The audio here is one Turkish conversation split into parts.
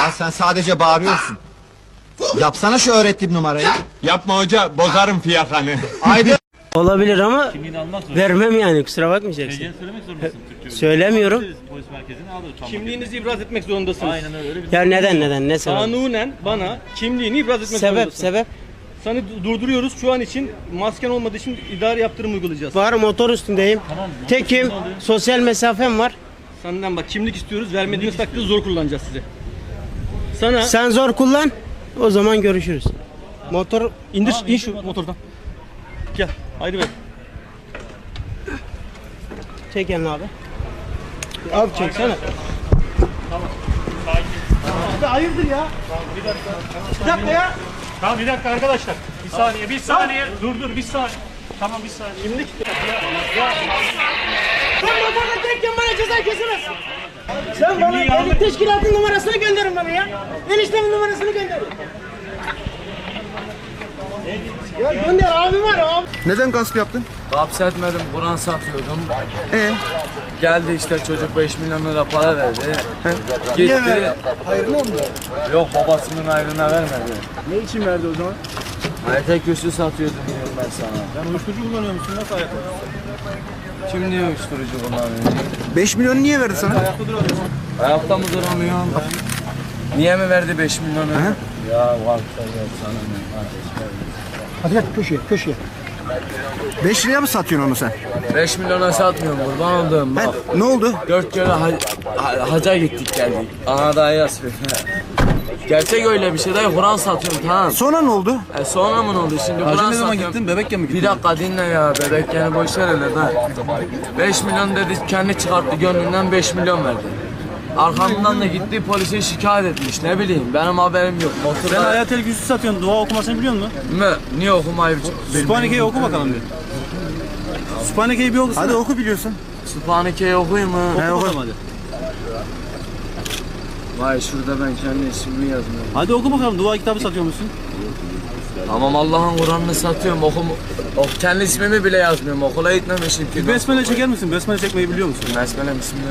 Ya sen sadece bağırıyorsun. Yapsana şu öğrettiğim numarayı. Yapma hoca bozarım fiyakanı. Haydi. Olabilir ama vermem yani kusura bakmayacaksın. TC'ni söylemek zorundasın Türkçe. Söylemiyorum. Polis merkezine alır. Tam Kimliğinizi ibraz etmek zorundasınız. Aynen öyle. öyle bir Ya neden neden ne sebep? Kanunen bana kimliğini ibraz etmek Sebep zorundasın. sebep. Seni du- durduruyoruz. Şu an için masken olmadığı için idari yaptırım uygulayacağız. Var motor üstündeyim. Tekim. Sosyal mesafem var. Senden bak kimlik istiyoruz. Vermediğiniz takdirde zor kullanacağız sizi. Sana Sen zor kullan. O zaman görüşürüz. Motor indir in şu motordan. Gel. Haydi be. çek elini abi. Abi çeksene. Abi hayırdır ya? Bir dakika ya. Tamam bir dakika arkadaşlar. Bir saniye, bir saniye. Dur dur bir saniye. Tamam bir saniye. Kimlik Sen motorla tekken bana ceza kesemezsin. Sen bana benim teşkilatın numarasını gönderin bana ya. Eniştemin numarasını gönderin. Ya gönder abi var abi. Neden gasp yaptın? Hapsetmedim, Kur'an satıyordum. Ee, Geldi işte çocuk 5 milyon lira para verdi. Gitti. hayırlı oldu. Yok babasının ayrına vermedi. Ne için verdi o zaman? Aytek küsü satıyordum diyorum ben sana. Sen uyuşturucu kullanıyor musun? Nasıl ayakta? Kim diyor uyuşturucu kullanıyor? 5 milyonu niye verdi sana? Ayakta duramıyorsun. Ayakta mı duramıyorum? Niye mi verdi 5 milyonu? Ya varsa gel sana ne? Hadi gel köşeye, köşeye. 5 liraya mı satıyorsun onu sen? 5 milyona satmıyorum kurban olduğum bak. ne oldu? Dört kere ha- ha- haca gittik geldik. Ana daha yazıyor. Gerçek öyle bir şey değil. Kur'an satıyorum tamam. Sonra ne oldu? E sonra mı ne oldu şimdi? Kur'an satıyorum. Bebekken mi Bir dakika dinle ya bebek yani boş ver hele da. 5 milyon dedi kendi çıkarttı gönlünden 5 milyon verdi. Arkamdan da gitti polise şikayet etmiş ne bileyim benim haberim yok. Sen Motorda hayat el güçlü satıyorsun. Dua okumasını biliyor musun? mı? Niye okumayı Sübhaneke'yi oku bakalım bir. Sübhaneke'yi bir oku. Hadi oku biliyorsun. Sübhaneke'yi okuyayım mı? He, oku. hadi. Vay şurada ben kendi ismimi yazmıyorum. Hadi oku bakalım. Dua kitabı satıyor musun? Tamam Allah'ın Kur'an'ını satıyorum okum. O, kendi ismimi bile yazmıyorum okula gitmemişim ki. Besmele çeker misin? Besmele çekmeyi biliyor musun? Besmele bismillah.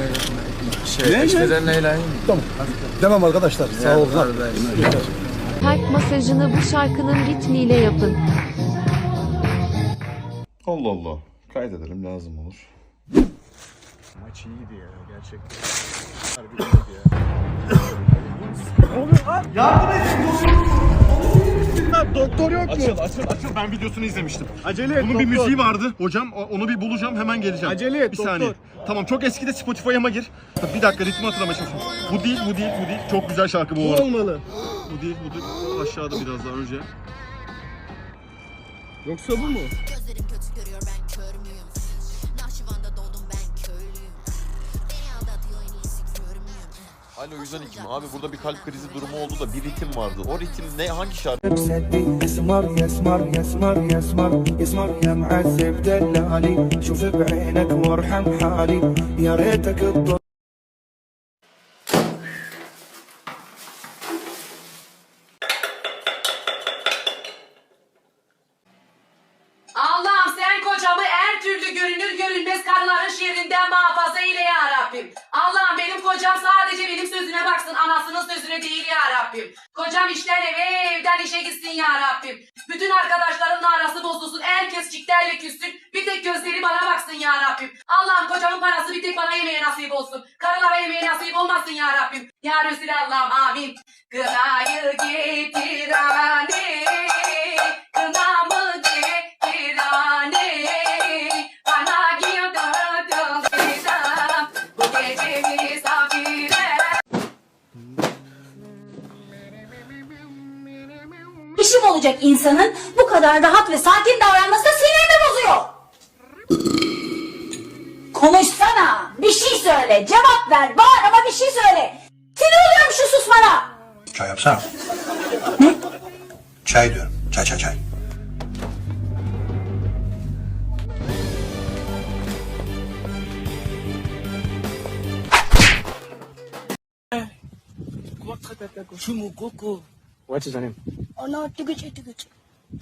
Şey, Ne, ne? eşveden neyleyim? Demem arkadaşlar. Sağ olun. Kalp masajını bu şarkının ritmiyle yapın. Allah Allah. Kaydedelim lazım olur. Açıl açıl açıl ben videosunu izlemiştim. Acele et Bunun bir müziği vardı hocam onu bir bulacağım hemen geleceğim. Acele et Bir saniye. Tamam çok eskide Spotify'ıma gir. Bir dakika ritmi hatırlamaya çalışıyorum. Bu değil bu değil bu değil. Çok güzel şarkı bu arada. olmalı. Bu değil bu değil. Aşağıda biraz daha önce. Yoksa bu mu? Alo 112 mi? Abi burada bir kalp krizi durumu oldu da bir ritim vardı. O ritim ne? Hangi şarkı? اسمر يسمر يسمر يسمر يسمر يا معذب دلالي شوف بعينك وارحم حالي يا ريتك Ya Rabbim. Kocam işten eve evden işe gitsin ya Rabbim. Bütün arkadaşlarımla arası bozulsun herkes çiklerle küssün. Bir tek gözleri bana baksın ya Rabbim. Allah'ım kocamın parası bir tek bana yemeye nasip olsun. Karılara yemeye nasip olmasın ya Rabbim. Ya Resulallah'ım amin. Kınayı getir anne. Kınamı İşim olacak insanın bu kadar rahat ve sakin davranması sinirimi bozuyor. Konuşsana. Bir şey söyle. Cevap ver. Bağır ama bir şey söyle. Sinir oluyorum şu susmana. Çay yapsana. Ne? Çay diyorum. Çay çay çay. What's his name? Ona tıgıç tıgıç.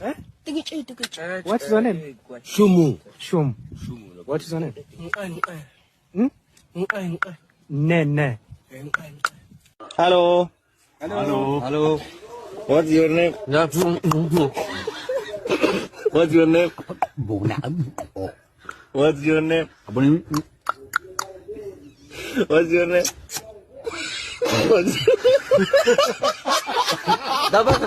Eh? Tıgıç tıgıç. What's his name? Shumu. Shum. What's his name? Hmm? Ne ne. Hello. Hello. Hello. What's your name? What's your name? What's your name? What's your name? 哈哈哈哈哈哈！老板。